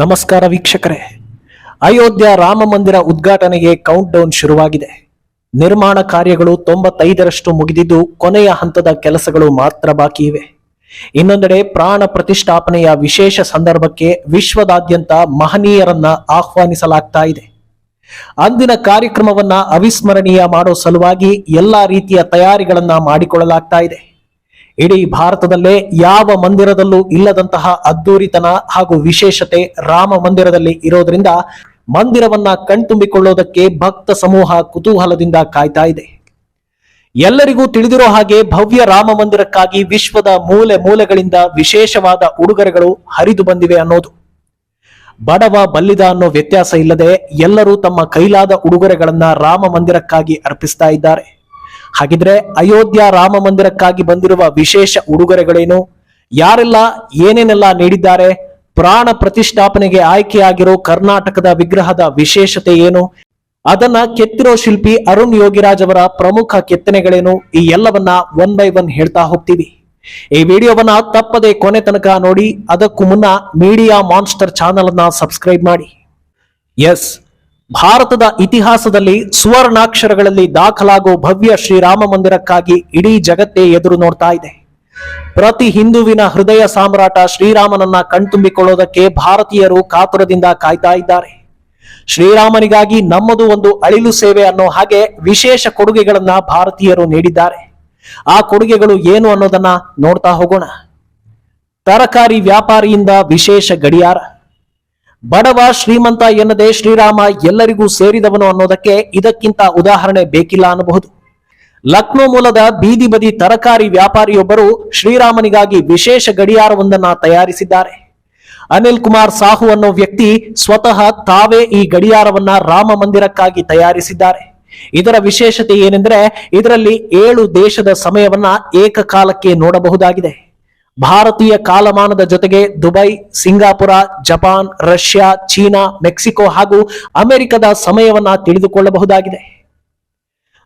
ನಮಸ್ಕಾರ ವೀಕ್ಷಕರೇ. ಅಯೋಧ್ಯ ರಾಮ ಮಂದಿರ ಉದ್ಘಾಟನೆಗೆ ಕೌಂಟ್ ಡೌನ್ ಶುರುವಾಗಿದೆ. ನಿರ್ಮಾಣ ಕಾರ್ಯಗಳು ತೊಂಬತ್ತೈದರಷ್ಟು ಮುಗಿದಿದ್ದು ಕೊನೆಯ ಹಂತದ ಕೆಲಸಗಳು ಮಾತ್ರ ಬಾಕಿ ಇವೆ. ಇನ್ನೊಂದೆಡೆ ಪ್ರಾಣ ಪ್ರತಿಷ್ಠಾಪನೆಯ ವಿಶೇಷ ಸಂದರ್ಭಕ್ಕೆ ವಿಶ್ವದಾದ್ಯಂತ ಮಹನೀಯರನ್ನ ಆಹ್ವಾನಿಸಲಾಗ್ತಾ ಇದೆ. ಅಂದಿನ ಕಾರ್ಯಕ್ರಮವನ್ನ ಅವಿಸ್ಮರಣೀಯ ಮಾಡೋ ಸಲುವಾಗಿ ಎಲ್ಲಾ ರೀತಿಯ ತಯಾರಿಗಳನ್ನ ಮಾಡಿಕೊಳ್ಳಲಾಗ್ತಾ ಇದೆ. ಇಡೀ ಭಾರತದಲ್ಲೇ ಯಾವ ಮಂದಿರದಲ್ಲೂ ಇಲ್ಲದಂತಹ ಅದ್ದೂರಿತನ ಹಾಗೂ ವಿಶೇಷತೆ ರಾಮ ಮಂದಿರದಲ್ಲಿ ಇರೋದ್ರಿಂದ ಮಂದಿರವನ್ನ ಕಣ್ತುಂಬಿಕೊಳ್ಳೋದಕ್ಕೆ ಭಕ್ತ ಸಮೂಹ ಕುತೂಹಲದಿಂದ ಕಾಯ್ತಾ ಇದೆ. ಎಲ್ಲರಿಗೂ ತಿಳಿದಿರೋ ಹಾಗೆ ಭವ್ಯ ರಾಮ ಮಂದಿರಕ್ಕಾಗಿ ವಿಶ್ವದ ಮೂಲೆ ಮೂಲೆಗಳಿಂದ ವಿಶೇಷವಾದ ಉಡುಗೊರೆಗಳು ಹರಿದು ಬಂದಿವೆ ಅನ್ನೋದು. ಬಡವ ಬಲ್ಲಿದ ಅನ್ನೋ ವ್ಯತ್ಯಾಸ ಇಲ್ಲದೆ ಎಲ್ಲರೂ ತಮ್ಮ ಕೈಲಾದ ಉಡುಗೊರೆಗಳನ್ನ ರಾಮ ಮಂದಿರಕ್ಕಾಗಿ ಅರ್ಪಿಸ್ತಾ ಇದ್ದಾರೆ. ಹಾಗಿದ್ರೆ ಅಯೋಧ್ಯ ರಾಮ ಮಂದಿರಕ್ಕಾಗಿ ಬಂದಿರುವ ವಿಶೇಷ ಉಡುಗೊರೆಗಳೇನು? ಯಾರೆಲ್ಲ ಏನೇನೆಲ್ಲ ನೀಡಿದ್ದಾರೆ? ಪ್ರಾಣ ಪ್ರತಿಷ್ಠಾಪನೆಗೆ ಆಯ್ಕೆಯಾಗಿರೋ ಕರ್ನಾಟಕದ ವಿಗ್ರಹದ ವಿಶೇಷತೆ ಏನು? ಅದನ್ನ ಕೆತ್ತಿರೋ ಶಿಲ್ಪಿ ಅರುಣ್ ಯೋಗಿರಾಜ್ ಅವರ ಪ್ರಮುಖ ಕೆತ್ತನೆಗಳೇನು? ಈ ಎಲ್ಲವನ್ನ ಒನ್ ಬೈ ಒನ್ ಹೇಳ್ತಾ ಹೋಗ್ತೀವಿ. ಈ ವಿಡಿಯೋವನ್ನ ತಪ್ಪದೆ ಕೊನೆ ತನಕ ನೋಡಿ, ಅದಕ್ಕೂ ಮುನ್ನ ಮೀಡಿಯಾ ಮಾನ್ಸ್ಟರ್ ಚಾನಲ್ ಅನ್ನ ಸಬ್ಸ್ಕ್ರೈಬ್ ಮಾಡಿ. ಎಸ್ ಭಾರತದ ಇತಿಹಾಸದಲ್ಲಿ ಸುವರ್ಣಾಕ್ಷರಗಳಲ್ಲಿ ದಾಖಲಾಗೋ ಭವ್ಯ ಶ್ರೀರಾಮ ಮಂದಿರಕ್ಕಾಗಿ ಇಡೀ ಜಗತ್ತೇ ಎದುರು ನೋಡ್ತಾ ಇದೆ. ಪ್ರತಿ ಹಿಂದುವಿನ ಹೃದಯ ಸಾಮ್ರಾಟ ಶ್ರೀರಾಮನನ್ನ ಕಣ್ತುಂಬಿಕೊಳ್ಳೋದಕ್ಕೆ ಭಾರತೀಯರು ಕಾತುರದಿಂದ ಕಾಯ್ತಾ ಇದ್ದಾರೆ. ಶ್ರೀರಾಮನಿಗಾಗಿ ನಮ್ಮದು ಒಂದು ಅಳಿಲು ಸೇವೆ ಅನ್ನೋ ಹಾಗೆ ವಿಶೇಷ ಕೊಡುಗೆಗಳನ್ನ ಭಾರತೀಯರು ನೀಡಿದ್ದಾರೆ. ಆ ಕೊಡುಗೆಗಳು ಏನು ಅನ್ನೋದನ್ನ ನೋಡ್ತಾ ಹೋಗೋಣ. ತರಕಾರಿ ವ್ಯಾಪಾರಿಯಿಂದ ವಿಶೇಷ ಗಡಿಯಾರ. ಬಡವ ಶ್ರೀಮಂತ ಎನ್ನದೆ ಶ್ರೀರಾಮ ಎಲ್ಲರಿಗೂ ಸೇರಿದವನು ಅನ್ನೋದಕ್ಕೆ ಇದಕ್ಕಿಂತ ಉದಾಹರಣೆ ಬೇಕಿಲ್ಲ ಅನ್ನಬಹುದು. ಲಕ್ನೋ ಮೂಲದ ಬೀದಿ ಬದಿ ತರಕಾರಿ ವ್ಯಾಪಾರಿಯೊಬ್ಬರು ಶ್ರೀರಾಮನಿಗಾಗಿ ವಿಶೇಷ ಗಡಿಯಾರವೊಂದನ್ನ ತಯಾರಿಸಿದ್ದಾರೆ. ಅನಿಲ್ ಕುಮಾರ್ ಸಾಹು ಅನ್ನೋ ವ್ಯಕ್ತಿ ಸ್ವತಃ ತಾವೇ ಈ ಗಡಿಯಾರವನ್ನ ರಾಮ ಮಂದಿರಕ್ಕಾಗಿ ತಯಾರಿಸಿದ್ದಾರೆ. ಇದರ ವಿಶೇಷತೆ ಏನೆಂದರೆ ಇದರಲ್ಲಿ ಏಳು ದೇಶದ ಸಮಯವನ್ನ ಏಕಕಾಲಕ್ಕೆ ನೋಡಬಹುದಾಗಿದೆ. ಭಾರತೀಯ ಕಾಲಮಾನದ ಜೊತೆಗೆ Dubai, Singapore, Japan, Russia, China, Mexico ಹಾಗೂ ಅಮೆರಿಕದ ಸಮಯವನ್ನ ತಿಳಿದುಕೊಳ್ಳಬಹುದಾಗಿದೆ.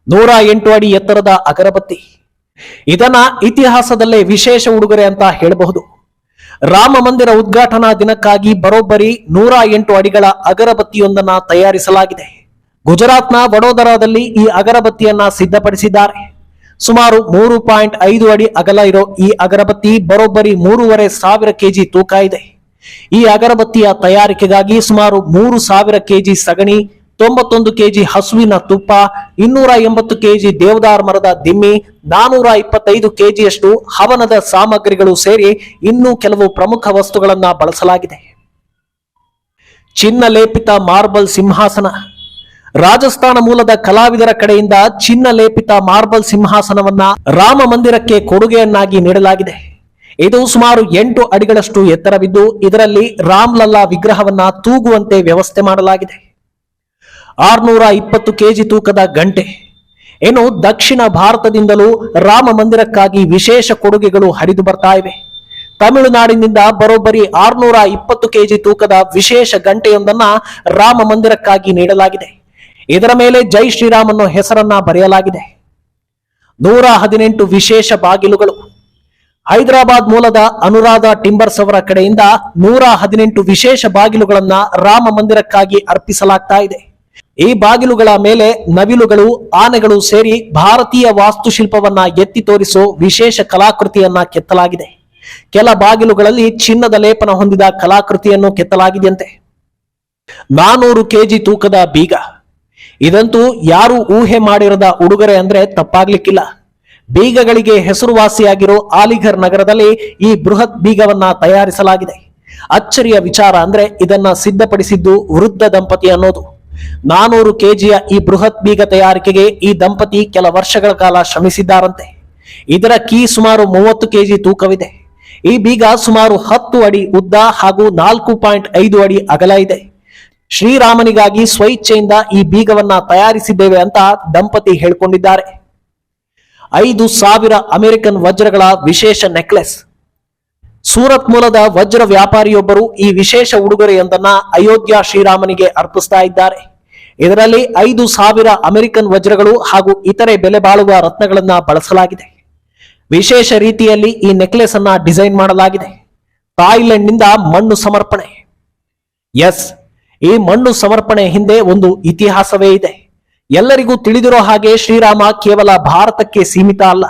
ನೂರ ಎಂಟು ಅಡಿ ಎತ್ತರದ ಅಗರಬತ್ತಿ. ಇದನ್ನ ಇತಿಹಾಸದಲ್ಲೇ ವಿಶೇಷ ಉಡುಗೊರೆ ಅಂತ ಹೇಳಬಹುದು. ರಾಮ ಮಂದಿರ ಉದ್ಘಾಟನಾ ದಿನಕ್ಕಾಗಿ ಬರೋಬ್ಬರಿ ನೂರ ಎಂಟು ಅಡಿಗಳ ಅಗರಬತ್ತಿಯೊಂದನ್ನ ತಯಾರಿಸಲಾಗಿದೆ. ಗುಜರಾತ್ನ ವಡೋದರಾದಲ್ಲಿ ಈ ಅಗರಬತ್ತಿಯನ್ನ ಸಿದ್ಧಪಡಿಸಿದ್ದಾರೆ. ಸುಮಾರು ಮೂರು ಪಾಯಿಂಟ್ ಐದು ಅಡಿ ಅಗಲ ಇರೋ ಈ ಅಗರಬತ್ತಿ ಬರೋಬ್ಬರಿ ಮೂರುವರೆ ಸಾವಿರ ಕೆಜಿ ತೂಕ ಇದೆ. ಈ ಅಗರಬತ್ತಿಯ ತಯಾರಿಕೆಗಾಗಿ ಸುಮಾರು ಮೂರು ಸಾವಿರ ಕೆಜಿ ಸಗಣಿ, ತೊಂಬತ್ತೊಂದು ಕೆಜಿ ಹಸುವಿನ ತುಪ್ಪ, ಇನ್ನೂರ ಎಂಬತ್ತು ಕೆಜಿ ದೇವದಾರ್ ಮರದ ದಿಮ್ಮಿ, ನಾನೂರ ಇಪ್ಪತ್ತೈದು ಕೆಜಿಯಷ್ಟು ಹವನದ ಸಾಮಗ್ರಿಗಳು ಸೇರಿ ಇನ್ನೂ ಕೆಲವು ಪ್ರಮುಖ ವಸ್ತುಗಳನ್ನ ಬಳಸಲಾಗಿದೆ. ಚಿನ್ನ ಲೇಪಿತ ಮಾರ್ಬಲ್ ಸಿಂಹಾಸನ ರಾಜಸ್ಥಾನ ಮೂಲದ ಕಲಾವಿದರ ಕಡೆಯಿಂದ ಚಿನ್ನ ಲೇಪಿತ ಮಾರ್ಬಲ್ ಸಿಂಹಾಸನವನ್ನ ರಾಮ ಮಂದಿರಕ್ಕೆ ಕೊಡುಗೆಯನ್ನಾಗಿ ನೀಡಲಾಗಿದೆ. ಇದು ಸುಮಾರು ಎಂಟು ಅಡಿಗಳಷ್ಟು ಎತ್ತರವಿದ್ದು, ಇದರಲ್ಲಿ ರಾಮ್ಲಲ್ಲಾ ವಿಗ್ರಹವನ್ನ ತೂಗುವಂತೆ ವ್ಯವಸ್ಥೆ ಮಾಡಲಾಗಿದೆ. ಆರ್ನೂರ ಇಪ್ಪತ್ತು ಕೆಜಿ ತೂಕದ ಗಂಟೆ. ಇನ್ನು ದಕ್ಷಿಣ ಭಾರತದಿಂದಲೂ ರಾಮ ಮಂದಿರಕ್ಕಾಗಿ ವಿಶೇಷ ಕೊಡುಗೆಗಳು ಹರಿದು ಬರ್ತಾ ಇವೆ. ತಮಿಳುನಾಡಿನಿಂದ ಬರೋಬ್ಬರಿ ಆರ್ನೂರ ಇಪ್ಪತ್ತು ಕೆಜಿ ತೂಕದ ವಿಶೇಷ ಗಂಟೆಯೊಂದನ್ನ ರಾಮ ಮಂದಿರಕ್ಕಾಗಿ ನೀಡಲಾಗಿದೆ. ಇದರ ಮೇಲೆ ಜೈ ಶ್ರೀರಾಮ್ ಹೆಸರನ್ನ ಬರೆಯಲಾಗಿದೆ. ನೂರ ಹದಿನೆಂಟು ವಿಶೇಷ ಬಾಗಿಲುಗಳು. ಹೈದರಾಬಾದ್ ಮೂಲದ ಅನುರಾಧ ಟಿಂಬರ್ಸ್ ಅವರ ಕಡೆಯಿಂದ ನೂರ ಹದಿನೆಂಟು ವಿಶೇಷ ಬಾಗಿಲುಗಳನ್ನ ರಾಮ ಮಂದಿರಕ್ಕಾಗಿ ಅರ್ಪಿಸಲಾಗ್ತಾ ಇದೆ. ಈ ಬಾಗಿಲುಗಳ ಮೇಲೆ ನವಿಲುಗಳು, ಆನೆಗಳು ಸೇರಿ ಭಾರತೀಯ ವಾಸ್ತುಶಿಲ್ಪವನ್ನ ಎತ್ತಿ ತೋರಿಸೋ ವಿಶೇಷ ಕಲಾಕೃತಿಯನ್ನ ಕೆತ್ತಲಾಗಿದೆ. ಕೆಲ ಬಾಗಿಲುಗಳಲ್ಲಿ ಚಿನ್ನದ ಲೇಪನ ಹೊಂದಿದ ಕಲಾಕೃತಿಯನ್ನು ಕೆತ್ತಲಾಗಿದೆಯಂತೆ. ನಾನೂರು ಕೆಜಿ ತೂಕದ ಬೀಗ. ಇದಂತೂ ಯಾರು ಊಹೆ ಮಾಡಿರದ ಉಡುಗೊರೆ ಅಂದ್ರೆ ತಪ್ಪಾಗ್ಲಿಕ್ಕಿಲ್ಲ. ಬೀಗಗಳಿಗೆ ಹೆಸರುವಾಸಿಯಾಗಿರೋ ಆಲಿಘರ್ ನಗರದಲ್ಲಿ ಈ ಬೃಹತ್ ಬೀಗವನ್ನ ತಯಾರಿಸಲಾಗಿದೆ. ಅಚ್ಚರಿಯ ವಿಚಾರ ಅಂದ್ರೆ ಇದನ್ನ ಸಿದ್ಧಪಡಿಸಿದ್ದು ವೃದ್ಧ ದಂಪತಿ ಅನ್ನೋದು. ನಾನೂರು ಕೆಜಿಯ ಈ ಬೃಹತ್ ಬೀಗ ತಯಾರಿಕೆಗೆ ಈ ದಂಪತಿ ಕೆಲ ವರ್ಷಗಳ ಕಾಲ ಶ್ರಮಿಸಿದ್ದಾರಂತೆ. ಇದರ ಕೀ ಸುಮಾರು ಮೂವತ್ತು ಕೆಜಿ ತೂಕವಿದೆ. ಈ ಬೀಗ ಸುಮಾರು ಹತ್ತು ಅಡಿ ಉದ್ದ ಹಾಗೂ ನಾಲ್ಕು ಪಾಯಿಂಟ್ ಐದು ಅಡಿ ಅಗಲ ಇದೆ. ಶ್ರೀರಾಮನಿಗಾಗಿ ಸ್ವಇಚ್ಛೆಯಿಂದ ಈ ಬೀಗವನ್ನ ತಯಾರಿಸಿದ್ದೇವೆ ಅಂತ ದಂಪತಿ ಹೇಳಿಕೊಂಡಿದ್ದಾರೆ. ಐದು ಸಾವಿರ ಅಮೆರಿಕನ್ ವಜ್ರಗಳ ವಿಶೇಷ ನೆಕ್ಲೆಸ್. ಸೂರತ್ ಮೂಲದ ವಜ್ರ ವ್ಯಾಪಾರಿಯೊಬ್ಬರು ಈ ವಿಶೇಷ ಉಡುಗೊರೆಯೊಂದನ್ನ ಅಯೋಧ್ಯ ಶ್ರೀರಾಮನಿಗೆ ಅರ್ಪಿಸ್ತಾ ಇದ್ದಾರೆ. ಇದರಲ್ಲಿ ಐದು ಸಾವಿರ ಅಮೆರಿಕನ್ ವಜ್ರಗಳು ಹಾಗೂ ಇತರೆ ಬೆಲೆ ಬಾಳುವ ರತ್ನಗಳನ್ನ ಬಳಸಲಾಗಿದೆ. ವಿಶೇಷ ರೀತಿಯಲ್ಲಿ ಈ ನೆಕ್ಲೆಸ್ ಅನ್ನ ಡಿಸೈನ್ ಮಾಡಲಾಗಿದೆ. ಥಾಯ್ಲೆಂಡ್ನಿಂದ ಮಣ್ಣು ಸಮರ್ಪಣೆ. ಎಸ್. ಈ ಮಣ್ಣು ಸಮರ್ಪಣೆ ಹಿಂದೆ ಒಂದು ಇತಿಹಾಸವೇ ಇದೆ. ಎಲ್ಲರಿಗೂ ತಿಳಿದಿರೋ ಹಾಗೆ ಶ್ರೀರಾಮ ಕೇವಲ ಭಾರತಕ್ಕೆ ಸೀಮಿತ ಅಲ್ಲ.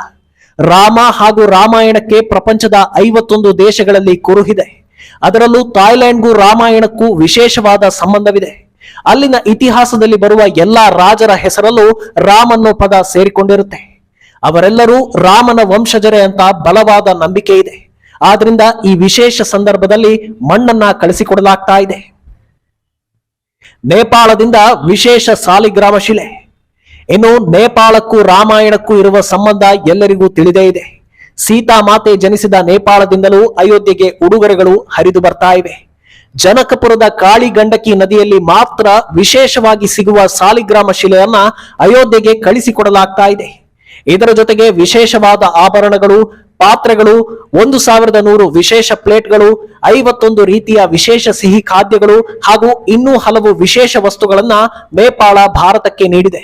ರಾಮ ಹಾಗೂ ರಾಮಾಯಣಕ್ಕೆ ಪ್ರಪಂಚದ ಐವತ್ತೊಂದು ದೇಶಗಳಲ್ಲಿ ಕುರುಹಿದೆ. ಅದರಲ್ಲೂ ಥಾಯ್ಲೆಂಡ್ಗೂ ರಾಮಾಯಣಕ್ಕೂ ವಿಶೇಷವಾದ ಸಂಬಂಧವಿದೆ. ಅಲ್ಲಿನ ಇತಿಹಾಸದಲ್ಲಿ ಬರುವ ಎಲ್ಲಾ ರಾಜರ ಹೆಸರಲ್ಲೂ ರಾಮನ್ನೋ ಪದ ಸೇರಿಕೊಂಡಿರುತ್ತೆ. ಅವರೆಲ್ಲರೂ ರಾಮನ ವಂಶಜರೇ ಅಂತ ಬಲವಾದ ನಂಬಿಕೆ ಇದೆ. ಆದ್ರಿಂದ ಈ ವಿಶೇಷ ಸಂದರ್ಭದಲ್ಲಿ ಮಣ್ಣನ್ನ ಕಳಿಸಿಕೊಡಲಾಗ್ತಾ ಇದೆ. ನೇಪಾಳದಿಂದ ವಿಶೇಷ ಸಾಲಿಗ್ರಾಮ ಶಿಲೆ. ಇನ್ನು ನೇಪಾಳಕ್ಕೂ ರಾಮಾಯಣಕ್ಕೂ ಇರುವ ಸಂಬಂಧ ಎಲ್ಲರಿಗೂ ತಿಳಿದೇ ಇದೆ. ಸೀತಾ ಮಾತೆ ಜನಿಸಿದ ನೇಪಾಳದಿಂದಲೂ ಅಯೋಧ್ಯೆಗೆ ಉಡುಗೊರೆಗಳು ಹರಿದು ಬರ್ತಾ ಇವೆ. ಜನಕಪುರದ ಕಾಳಿ ಗಂಡಕಿ ನದಿಯಲ್ಲಿ ಮಾತ್ರ ವಿಶೇಷವಾಗಿ ಸಿಗುವ ಸಾಲಿಗ್ರಾಮ ಶಿಲೆಯನ್ನ ಅಯೋಧ್ಯೆಗೆ ಕಳಿಸಿಕೊಡಲಾಗ್ತಾ ಇದೆ. ಇದರ ಜೊತೆಗೆ ವಿಶೇಷವಾದ ಆಭರಣಗಳು ಪಾತ್ರೆಗಳು, ಒಂದು ಸಾವಿರದ ನೂರು ವಿಶೇಷ ಪ್ಲೇಟ್ಗಳು, ಐವತ್ತೊಂದು ರೀತಿಯ ವಿಶೇಷ ಸಿಹಿ ಖಾದ್ಯಗಳು ಹಾಗೂ ಇನ್ನೂ ಹಲವು ವಿಶೇಷ ವಸ್ತುಗಳನ್ನ ನೇಪಾಳ ಭಾರತಕ್ಕೆ ನೀಡಿದೆ.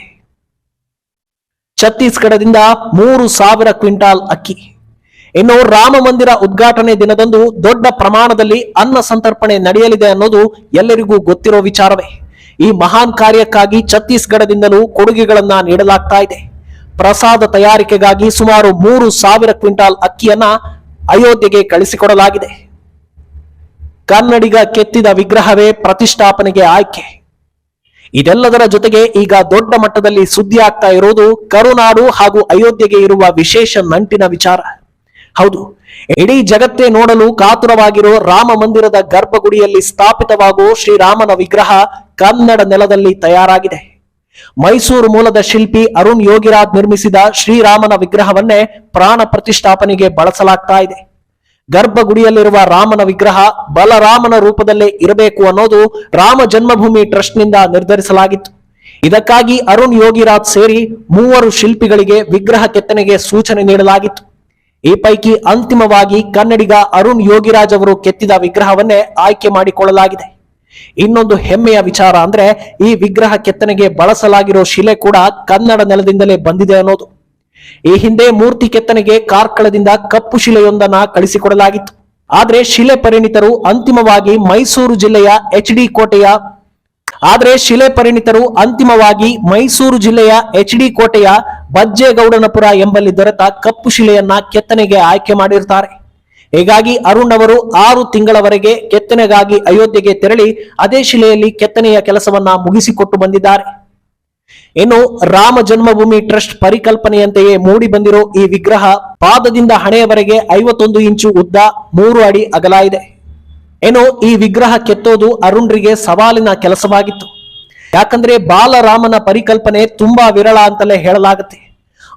ಛತ್ತೀಸ್ಗಢದಿಂದ ಮೂರು ಸಾವಿರ ಕ್ವಿಂಟಾಲ್ ಅಕ್ಕಿ. ಇನ್ನು ರಾಮ ಮಂದಿರ ಉದ್ಘಾಟನೆ ದಿನದಂದು ದೊಡ್ಡ ಪ್ರಮಾಣದಲ್ಲಿ ಅನ್ನ ಸಂತರ್ಪಣೆ ನಡೆಯಲಿದೆ ಅನ್ನೋದು ಎಲ್ಲರಿಗೂ ಗೊತ್ತಿರೋ ವಿಚಾರವೇ. ಈ ಮಹಾನ್ ಕಾರ್ಯಕ್ಕಾಗಿ ಛತ್ತೀಸ್ಗಢದಿಂದಲೂ ಕೊಡುಗೆಗಳನ್ನ ನೀಡಲಾಗ್ತಾ ಇದೆ. ಪ್ರಸಾದ ತಯಾರಿಕೆಗಾಗಿ ಸುಮಾರು ಮೂರು ಸಾವಿರ ಕ್ವಿಂಟಾಲ್ ಅಕ್ಕಿಯನ್ನ ಅಯೋಧ್ಯೆಗೆ ಕಳಿಸಿಕೊಡಲಾಗಿದೆ. ಕನ್ನಡಿಗ ಕೆತ್ತಿದ ವಿಗ್ರಹವೇ ಪ್ರತಿಷ್ಠಾಪನೆಗೆ ಆಯ್ಕೆ. ಇದೆಲ್ಲದರ ಜೊತೆಗೆ ಈಗ ದೊಡ್ಡ ಮಟ್ಟದಲ್ಲಿ ಸುದ್ದಿ ಆಗ್ತಾ ಇರೋದು ಕರುನಾಡು ಹಾಗೂ ಅಯೋಧ್ಯೆಗೆ ಇರುವ ವಿಶೇಷ ನಂಟಿನ ವಿಚಾರ. ಹೌದು, ಇಡೀ ಜಗತ್ತೇ ನೋಡಲು ಕಾತುರವಾಗಿರೋ ರಾಮ ಮಂದಿರದ ಗರ್ಭಗುಡಿಯಲ್ಲಿ ಸ್ಥಾಪಿತವಾಗುವ ಶ್ರೀರಾಮನ ವಿಗ್ರಹ ಕನ್ನಡ ನೆಲದಲ್ಲಿ ತಯಾರಾಗಿದೆ. ಮೈಸೂರು ಮೂಲದ ಶಿಲ್ಪಿ ಅರುಣ್ ಯೋಗಿರಾಜ್ ನಿರ್ಮಿಸಿದ ಶ್ರೀರಾಮನ ವಿಗ್ರಹವನ್ನೇ ಪ್ರಾಣ ಪ್ರತಿಷ್ಠಾಪನೆಗೆ ಬಳಸಲಾಗ್ತಾ ಇದೆ. ಗರ್ಭಗುಡಿಯಲ್ಲಿರುವ ರಾಮನ ವಿಗ್ರಹ ಬಲರಾಮನ ರೂಪದಲ್ಲೇ ಇರಬೇಕು ಅನ್ನೋದು ರಾಮ ಜನ್ಮಭೂಮಿ ಟ್ರಸ್ಟ್ನಿಂದ ನಿರ್ಧರಿಸಲಾಗಿತ್ತು. ಇದಕ್ಕಾಗಿ ಅರುಣ್ ಯೋಗಿರಾಜ್ ಸೇರಿ ಮೂವರು ಶಿಲ್ಪಿಗಳಿಗೆ ವಿಗ್ರಹ ಕೆತ್ತನೆಗೆ ಸೂಚನೆ ನೀಡಲಾಗಿತ್ತು. ಈ ಪೈಕಿ ಅಂತಿಮವಾಗಿ ಕನ್ನಡಿಗ ಅರುಣ್ ಯೋಗಿರಾಜ್ ಅವರು ಕೆತ್ತಿದ ವಿಗ್ರಹವನ್ನೇ ಆಯ್ಕೆ ಮಾಡಿಕೊಳ್ಳಲಾಗಿದೆ. ಇನ್ನೊಂದು ಹೆಮ್ಮೆಯ ವಿಚಾರ ಅಂದ್ರೆ ಈ ವಿಗ್ರಹ ಕೆತ್ತನೆಗೆ ಬಳಸಲಾಗಿರೋ ಶಿಲೆ ಕೂಡ ಕನ್ನಡ ನೆಲದಿಂದಲೇ ಬಂದಿದೆ ಅನ್ನೋದು. ಈ ಹಿಂದೆ ಮೂರ್ತಿ ಕೆತ್ತನೆಗೆ ಕಾರ್ಕಳದಿಂದ ಕಪ್ಪು ಶಿಲೆಯೊಂದನ್ನ ಕಳಿಸಿಕೊಡಲಾಗಿತ್ತು. ಆದ್ರೆ ಶಿಲೆ ಪರಿಣಿತರು ಅಂತಿಮವಾಗಿ ಮೈಸೂರು ಜಿಲ್ಲೆಯ ಎಚ್ ಡಿ ಕೋಟೆಯ ಆದ್ರೆ ಶಿಲೆ ಪರಿಣಿತರು ಅಂತಿಮವಾಗಿ ಮೈಸೂರು ಜಿಲ್ಲೆಯ ಎಚ್ ಡಿ ಕೋಟೆಯ ಬಜ್ಜೇಗೌಡನಪುರ ಎಂಬಲ್ಲಿ ದೊರೆತ ಕಪ್ಪು ಶಿಲೆಯನ್ನ ಕೆತ್ತನೆಗೆ ಆಯ್ಕೆ ಮಾಡಿರ್ತಾರೆ. ಹೀಗಾಗಿ ಅರುಣ್ ಅವರು ಆರು ತಿಂಗಳವರೆಗೆ ಕೆತ್ತನೆಗಾಗಿ ಅಯೋಧ್ಯೆಗೆ ತೆರಳಿ ಅದೇ ಶಿಲೆಯಲ್ಲಿ ಕೆತ್ತನೆಯ ಕೆಲಸವನ್ನ ಮುಗಿಸಿಕೊಟ್ಟು ಬಂದಿದ್ದಾರೆ. ಇನ್ನು ರಾಮ ಜನ್ಮಭೂಮಿ ಟ್ರಸ್ಟ್ ಪರಿಕಲ್ಪನೆಯಂತೆಯೇ ಮೂಡಿ ಬಂದಿರೋ ಈ ವಿಗ್ರಹ ಪಾದದಿಂದ ಹಣೆಯವರೆಗೆ ಐವತ್ತೊಂದು ಇಂಚು ಉದ್ದ ಮೂರು ಅಡಿ ಅಗಲ ಇದೆ ಏನು ಈ ವಿಗ್ರಹ ಕೆತ್ತೋದು ಅರುಣ್ರಿಗೆ ಸವಾಲಿನ ಕೆಲಸವಾಗಿತ್ತು. ಯಾಕಂದ್ರೆ ಬಾಲರಾಮನ ಪರಿಕಲ್ಪನೆ ತುಂಬಾ ವಿರಳ ಅಂತಲೇ ಹೇಳಲಾಗುತ್ತೆ.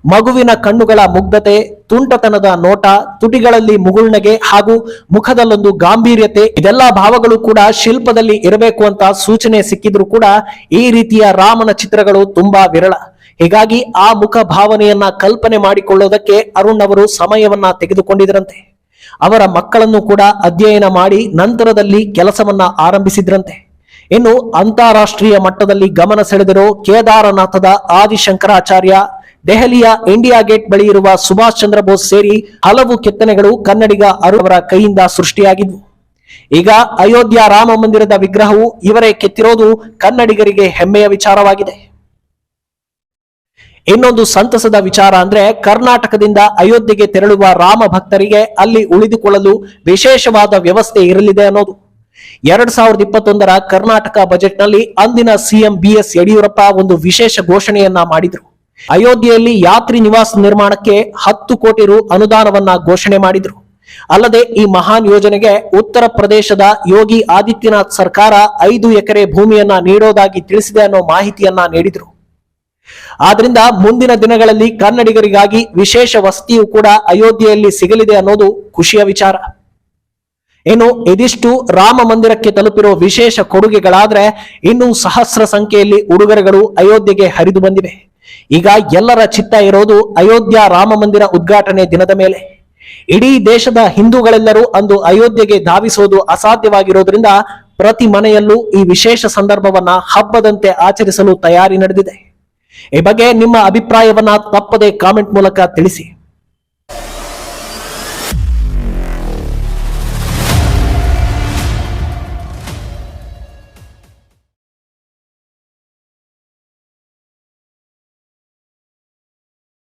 ಮಗುವಿನ ಕಣ್ಣುಗಳ ಮುಗ್ಧತೆ, ತುಂಟತನದ ನೋಟ, ತುಟಿಗಳಲ್ಲಿ ಮುಗುಳ್ನಗೆ ಹಾಗೂ ಮುಖದಲ್ಲೊಂದು ಗಾಂಭೀರ್ಯತೆ, ಇದೆಲ್ಲ ಭಾವಗಳು ಕೂಡ ಶಿಲ್ಪದಲ್ಲಿ ಇರಬೇಕು ಅಂತ ಸೂಚನೆ ಸಿಕ್ಕಿದ್ರು ಕೂಡ ಈ ರೀತಿಯ ರಾಮನ ಚಿತ್ರಗಳು ತುಂಬಾ ವಿರಳ. ಹೀಗಾಗಿ ಆ ಮುಖ ಭಾವನೆಯನ್ನ ಕಲ್ಪನೆ ಮಾಡಿಕೊಳ್ಳೋದಕ್ಕೆ ಅರುಣ್ ಅವರು ಸಮಯವನ್ನ ತೆಗೆದುಕೊಂಡಿದ್ರಂತೆ. ಅವರ ಮಕ್ಕಳನ್ನು ಕೂಡ ಅಧ್ಯಯನ ಮಾಡಿ ನಂತರದಲ್ಲಿ ಕೆಲಸವನ್ನ ಆರಂಭಿಸಿದ್ರಂತೆ. ಇನ್ನು ಅಂತಾರಾಷ್ಟ್ರೀಯ ಮಟ್ಟದಲ್ಲಿ ಗಮನ ಸೆಳೆದಿರೋ ಕೇದಾರನಾಥದ ಆದಿಶಂಕರಾಚಾರ್ಯ ದೆಹಲಿಯ ಇಂಡಿಯಾ ಗೇಟ್ ಬಳಿ ಇರುವ ಸುಭಾಷ್ ಚಂದ್ರ ಬೋಸ್ ಸೇರಿ ಹಲವು ಕೆತ್ತನೆಗಳು ಕನ್ನಡಿಗ ಅವರ ಕೈಯಿಂದ ಸೃಷ್ಟಿಯಾಗಿದ್ವು. ಈಗ ಅಯೋಧ್ಯ ರಾಮ ಮಂದಿರದ ವಿಗ್ರಹವು ಇವರೇ ಕೆತ್ತಿರೋದು ಕನ್ನಡಿಗರಿಗೆ ಹೆಮ್ಮೆಯ ವಿಚಾರವಾಗಿದೆ. ಇನ್ನೊಂದು ಸಂತಸದ ವಿಚಾರ ಅಂದ್ರೆ ಕರ್ನಾಟಕದಿಂದ ಅಯೋಧ್ಯೆಗೆ ತೆರಳುವ ರಾಮ ಭಕ್ತರಿಗೆ ಅಲ್ಲಿ ಉಳಿದುಕೊಳ್ಳಲು ವಿಶೇಷವಾದ ವ್ಯವಸ್ಥೆ ಇರಲಿದೆ ಅನ್ನೋದು. ಎರಡ್ ಸಾವಿರದ ಇಪ್ಪತ್ತೊಂದರ ಕರ್ನಾಟಕ ಬಜೆಟ್ನಲ್ಲಿ ಅಂದಿನ ಸಿಎಂ ಬಿ ಎಸ್ ಯಡಿಯೂರಪ್ಪ ಒಂದು ವಿಶೇಷ ಘೋಷಣೆಯನ್ನ ಮಾಡಿದ್ರು. ಅಯೋಧ್ಯೆಯಲ್ಲಿ ಯಾತ್ರಿ ನಿವಾಸ ನಿರ್ಮಾಣಕ್ಕೆ ಹತ್ತು ಕೋಟಿ ರು ಅನುದಾನವನ್ನ ಘೋಷಣೆ ಮಾಡಿದ್ರು. ಅಲ್ಲದೆ ಈ ಮಹಾನ್ ಯೋಜನೆಗೆ ಉತ್ತರ ಪ್ರದೇಶದ ಯೋಗಿ ಆದಿತ್ಯನಾಥ್ ಸರ್ಕಾರ ಐದು ಎಕರೆ ಭೂಮಿಯನ್ನ ನೀಡೋದಾಗಿ ತಿಳಿಸಿದೆ ಅನ್ನೋ ಮಾಹಿತಿಯನ್ನ ನೀಡಿದ್ರು. ಆದ್ರಿಂದ ಮುಂದಿನ ದಿನಗಳಲ್ಲಿ ಕನ್ನಡಿಗರಿಗಾಗಿ ವಿಶೇಷ ವಸತಿಯು ಕೂಡ ಅಯೋಧ್ಯೆಯಲ್ಲಿ ಸಿಗಲಿದೆ ಅನ್ನೋದು ಖುಷಿಯ ವಿಚಾರ. ಇನ್ನು ಇದಿಷ್ಟು ರಾಮ ಮಂದಿರಕ್ಕೆ ತಲುಪಿರೋ ವಿಶೇಷ ಕೊಡುಗೆಗಳಾದ್ರೆ ಇನ್ನೂ ಸಹಸ್ರ ಸಂಖ್ಯೆಯಲ್ಲಿ ಉಡುಗೊರೆಗಳು ಅಯೋಧ್ಯೆಗೆ ಹರಿದು ಬಂದಿವೆ. ಈಗ ಎಲ್ಲರ ಚಿತ್ತ ಇರೋದು ಅಯೋಧ್ಯ ರಾಮ ಮಂದಿರ ಉದ್ಘಾಟನೆ ದಿನದ ಮೇಲೆ. ಇಡೀ ದೇಶದ ಹಿಂದೂಗಳೆಲ್ಲರೂ ಅಂದು ಅಯೋಧ್ಯೆಗೆ ಧಾವಿಸೋದು ಅಸಾಧ್ಯವಾಗಿರೋದ್ರಿಂದ ಪ್ರತಿ ಮನೆಯಲ್ಲೂ ಈ ವಿಶೇಷ ಸಂದರ್ಭವನ್ನ ಹಬ್ಬದಂತೆ ಆಚರಿಸಲು ತಯಾರಿ ನಡೆದಿದೆ. ಈ ಬಗ್ಗೆ ನಿಮ್ಮ ಅಭಿಪ್ರಾಯವನ್ನ ತಪ್ಪದೆ ಕಾಮೆಂಟ್ ಮೂಲಕ ತಿಳಿಸಿ.